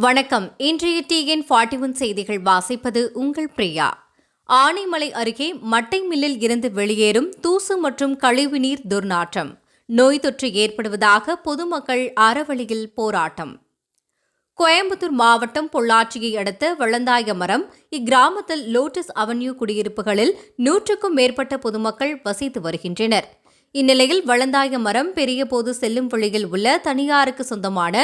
வணக்கம். இன்றைய TN forty one செய்திகள் வாசிப்பது உங்கள் பிரியா. ஆனைமலை அருகே மட்டை மில்லில் இருந்து வெளியேறும் தூசு மற்றும் கழிவுநீர் துர்நாற்றம். நோய் தொற்று ஏற்படுவதாக பொதுமக்கள் அறவழியில் போராட்டம். கோயம்புத்தூர் மாவட்டம் பொள்ளாச்சியை அடுத்த வளந்தாயமரம் இக்கிராமத்தில் லோட்டஸ் அவென்யூ குடியிருப்புகளில் நூற்றுக்கும் மேற்பட்ட பொதுமக்கள் வசித்து வருகின்றனர். இந்நிலையில் வளந்தாய மரம் பெரிய போது செல்லும் வழியில் உள்ள தனியாருக்கு சொந்தமான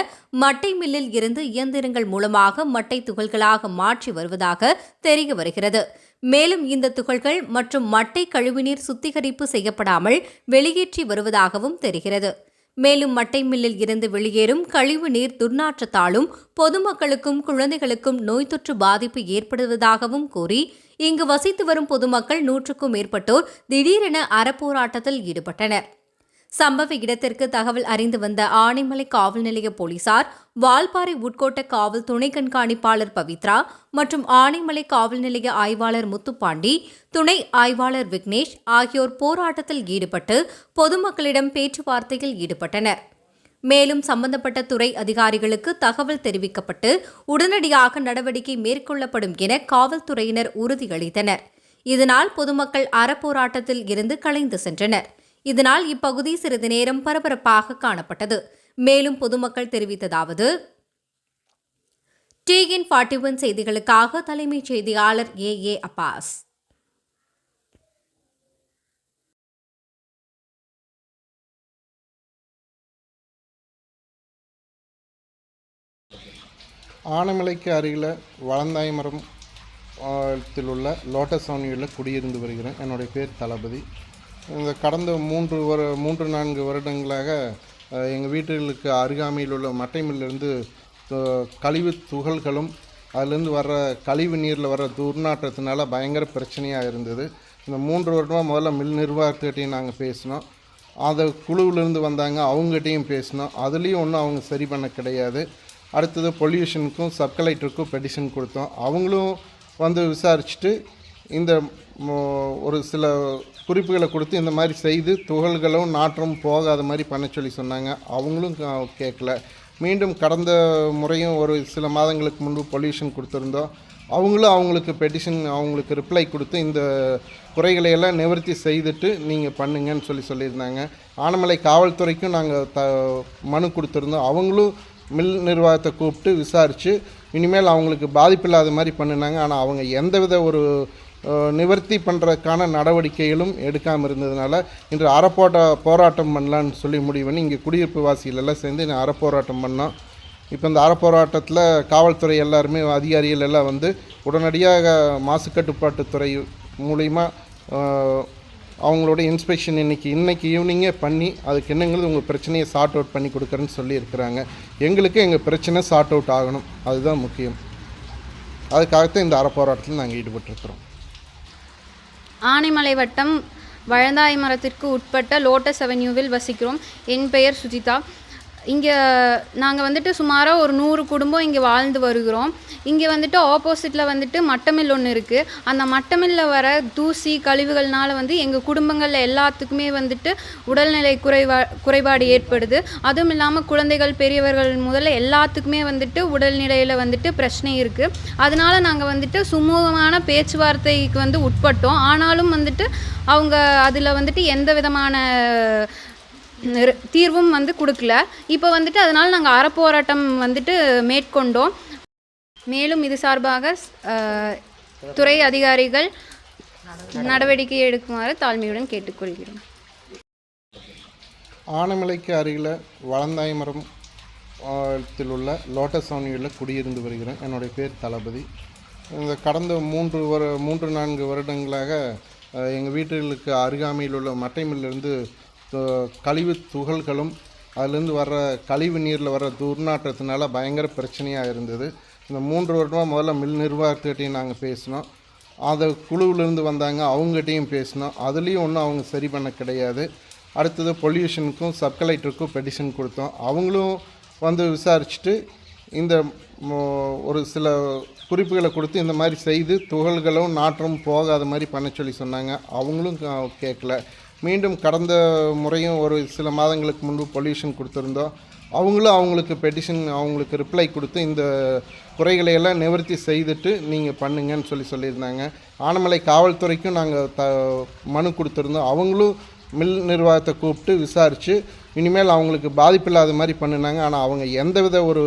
மட்டை மில்லில் இருந்து இயந்திரங்கள் மூலமாக மட்டை துகள்களாக மாற்றி வருவதாக தெரிய வருகிறது. மேலும் இந்த துகள்கள் மற்றும் மட்டை கழிவுநீர் சுத்திகரிப்பு செய்யப்படாமல் வெளியேற்றி வருவதாகவும் தெரிகிறது. மேலும் மட்டை மில்லில் இருந்து வெளியேறும் கழிவு நீர் துர்நாற்றத்தாலும் பொதுமக்களுக்கும் குழந்தைகளுக்கும் நோய் தொற்று பாதிப்பு ஏற்படுவதாகவும் கூறி இங்கு வசித்து வரும் பொதுமக்கள் நூற்றுக்கும் மேற்பட்டோர் திடீரென அறப்போராட்டத்தில் ஈடுபட்டனர். சம்பவ இடத்திற்கு தகவல் அறிந்து வந்த ஆனைமலை காவல் நிலைய போலீசார் வால்பாறை உட்கோட்ட காவல் துணை கண்காணிப்பாளர் பவித்ரா மற்றும் ஆனைமலை காவல் நிலைய ஆய்வாளர் முத்துப்பாண்டி துணை ஆய்வாளர் விக்னேஷ் ஆகியோர் போராட்டத்தில் ஈடுபட்டு பொதுமக்களிடம் பேச்சுவார்த்தையில் ஈடுபட்டனர். மேலும் சம்பந்தப்பட்ட துறை அதிகாரிகளுக்கு தகவல் தெரிவிக்கப்பட்டு உடனடியாக நடவடிக்கை மேற்கொள்ளப்படும் என காவல்துறையினர் உறுதியளித்தனர். இதனால் பொதுமக்கள் அறப்போராட்டத்தில் இருந்து கலைந்து சென்றனர். இதனால் இப்பகுதி சிறிது நேரம் பரபரப்பாக காணப்பட்டது. மேலும் பொதுமக்கள் தெரிவித்ததாவது டிஎன் ஃபார்ட்டி ஒன் செய்திகளுக்காக தலைமைச் செய்தியாளர் ஏ. ஏ. அப்பாஸ். ஆனமலைக்கு அருகில் வளந்தாயமரம் உள்ள லோட்டஸ் அவனியூரில் குடியிருந்து வருகிறேன். என்னுடைய பேர் தளபதி. இந்த கடந்த மூன்று வரு மூன்று நான்கு வருடங்களாக எங்கள் வீட்டுகளுக்கு அருகாமையில் உள்ள மட்டை மில்லிருந்து கழிவு துகள்களும் அதுலேருந்து வர்ற கழிவு நீரில் வர துர்நாற்றத்தினால பயங்கர பிரச்சனையாக இருந்தது. இந்த மூன்று வருடமாக முதல்ல மில் நிர்வாகத்துக்கிட்டையும் நாங்கள் பேசினோம். அந்த குழுவிலேருந்து வந்தாங்க அவங்ககிட்டையும் பேசினோம். அதுலேயும் ஒன்றும் அவங்க சரி பண்ண கிடையாது. அடுத்தது பொல்யூஷனுக்கும் சப் பெடிஷன் கொடுத்தோம். அவங்களும் வந்து விசாரிச்சுட்டு இந்த ஒரு சில குறிப்புகளை கொடுத்து இந்த மாதிரி செய்து துகள்களும் நாற்றம் போகாத மாதிரி பண்ண சொல்லி சொன்னாங்க. அவங்களும் கா- கேட்கல. மீண்டும் கடந்த முறையும் ஒரு சில மாதங்களுக்கு முன்பு பொல்யூஷன் கொடுத்துருந்தோம். அவங்களும் அவங்களுக்கு பெட்டிஷன் அவங்களுக்கு ரிப்ளை கொடுத்து இந்த குறைகளை எல்லாம் நிவர்த்தி செய்துட்டு நீங்கள் பண்ணுங்கன்னு சொல்லி சொல்லியிருந்தாங்க. ஆனமலை காவல்துறைக்கும் நாங்கள் த மனு கொடுத்துருந்தோம். அவங்களும் மில் நிர்வாகத்தை கூப்பிட்டு விசாரித்து இனிமேல் அவங்களுக்கு பாதிப்பில்லாத மாதிரி பண்ணினாங்க. ஆனால் அவங்க எந்தவித ஒரு நிவர்த்தி பண்ணுறதுக்கான நடவடிக்கைகளும் எடுக்காமல் இருந்ததுனால இன்று அறப்போட்ட போராட்டம் பண்ணலான்னு சொல்லி முடிவு பண்ணி இங்கே குடியிருப்பு வாசிகள் எல்லாம் சேர்ந்து நான் அறப்போராட்டம் பண்ணோம். இப்போ இந்த அறப்போராட்டத்தில் காவல்துறை எல்லாருமே அதிகாரிகள் எல்லாம் வந்து உடனடியாக மாசு கட்டுப்பாட்டுத்துறை மூலிமா அவங்களோட இன்ஸ்பெக்ஷன் இன்னைக்கு இன்றைக்கி ஈவினிங்கே பண்ணி அதுக்கு என்னங்கிறது உங்கள் பிரச்சனையை சார்ட் அவுட் பண்ணி கொடுக்குறேன்னு சொல்லியிருக்கிறாங்க. எங்களுக்கு எங்கள் பிரச்சனை சார்ட் அவுட் ஆகணும். அதுதான் முக்கியம். அதுக்காகத்தான் இந்த அறப்போராட்டத்தில் நாங்கள் ஈடுபட்டிருக்கிறோம். ஆனைமலை வட்டம் வழந்தாய் மரத்திற்கு உட்பட்ட லோட்டஸ் அவென்யூவில் வசிக்கிறோம். என் பெயர் சுஜிதா. இங்கே நாங்கள் வந்துட்டு சுமாராக ஒரு நூறு குடும்பம் இங்கே வாழ்ந்து வருகிறோம். இங்கே வந்துட்டு ஆப்போசிட்டில் வந்துட்டு மட்டமில் ஒன்று இருக்குது அந்த மட்டமில்ல வர தூசி கழிவுகள்னால வந்து எங்கள் குடும்பங்களில் எல்லாத்துக்குமே வந்துட்டு உடல்நிலை குறைவா குறைபாடு ஏற்படுது. அதுவும் இல்லாமல் குழந்தைகள் பெரியவர்கள் முதல்ல எல்லாத்துக்குமே வந்துட்டு உடல்நிலையில் வந்துட்டு பிரச்சனை இருக்குது அதனால நாங்கள் வந்துட்டு சுமூகமான பேச்சுவார்த்தைக்கு வந்து உட்பட்டோம். ஆனாலும் வந்துட்டு அவங்க அதில் வந்துட்டு எந்த விதமான தீர்வும் வந்து கொடுக்கல. இப்போ வந்துட்டு அதனால் நாங்கள் அறப்போராட்டம் வந்துட்டு மேற்கொண்டோம். மேலும் இது சார்பாக துறை அதிகாரிகள் நடவடிக்கை எடுக்குமாறு தாழ்மையுடன் கேட்டுக்கொள்கிறோம். ஆனமலைக்கு அருகில் வளந்தாய் மரம் உள்ள லோட்டஸ் அவனியூரில் குடியிருந்து வருகிறேன். என்னுடைய பேர் தளபதி. இந்த கடந்த மூன்று வரு மூன்று நான்கு வருடங்களாக எங்கள் வீட்டுகளுக்கு அருகாமையில் உள்ள மட்டைமில்லிருந்து கழிவு துகள்களும் அதுலேருந்து வர்ற கழிவு நீரில் வர்ற துர்நாற்றத்தினால பயங்கர பிரச்சனையாக இருந்தது. இந்த மூன்று வருடமாக முதல்ல மில் நிர்வாகத்துக்கிட்டையும் நாங்கள் பேசினோம். அந்த குழுவிலேருந்து வந்தாங்க அவங்ககிட்டையும் பேசினோம். அதுலேயும் ஒன்றும் அவங்க சரி பண்ண கிடையாது. அடுத்தது பொல்யூஷனுக்கும் சப் பெடிஷன் கொடுத்தோம். அவங்களும் வந்து விசாரிச்சுட்டு இந்த மோ- ஒரு சில குறிப்புகளை கொடுத்து இந்த மாதிரி செய்து துகள்களும் நாற்றமும் போகாத மாதிரி பண்ண சொல்லி சொன்னாங்க. அவங்களும் கேட்கல மீண்டும் கடந்த முறையும் ஒரு சில மாதங்களுக்கு முன்பு பொல்யூஷன் கொடுத்துருந்தோம். அவங்களும் அவங்களுக்கு பெட்டிஷன் அவங்களுக்கு ரிப்ளை கொடுத்து இந்த குறைகளை எல்லாம் நிவர்த்தி செய்துட்டு நீங்கள் பண்ணுங்கன்னு சொல்லி சொல்லியிருந்தாங்க. ஆனமலை காவல்துறைக்கும் நாங்கள் த மனு கொடுத்துருந்தோம். அவங்களும் மில் நிர்வாகத்தை கூப்பிட்டு விசாரித்து இனிமேல் அவங்களுக்கு பாதிப்பில்லாத மாதிரி பண்ணினாங்க. ஆனால் அவங்க எந்தவித ஒரு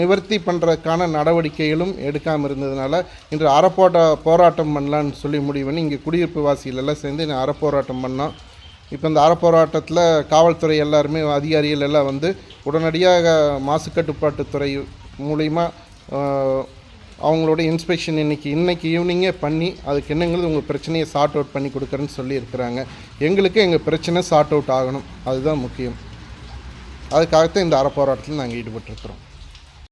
நிவர்த்தி பண்ணுறதுக்கான நடவடிக்கைகளும் எடுக்காமல் இருந்ததுனால இன்று அறப்போட்ட போராட்டம் பண்ணலான்னு சொல்லி முடிவு பண்ணி இங்கே குடியிருப்பு வாசிகள் எல்லாம் சேர்ந்து நான் அறப்போராட்டம் பண்ணோம். இப்போ இந்த அறப்போராட்டத்தில் காவல்துறை எல்லாருமே அதிகாரிகள் எல்லாம் வந்து உடனடியாக மாசு கட்டுப்பாட்டுத்துறை மூலிமா அவங்களோட இன்ஸ்பெக்ஷன் இன்னைக்கு இன்றைக்கி ஈவினிங்கே பண்ணி அதுக்கு என்னங்கிறது உங்கள் பிரச்சனையை சார்ட் அவுட் பண்ணி கொடுக்குறேன்னு சொல்லியிருக்கிறாங்க. எங்களுக்கு எங்கள் பிரச்சனை சார்ட் அவுட் ஆகணும். அதுதான் முக்கியம். அதுக்காகத்தான் இந்த அறப்போராட்டத்தில் நாங்கள் ஈடுபட்டிருக்கிறோம்.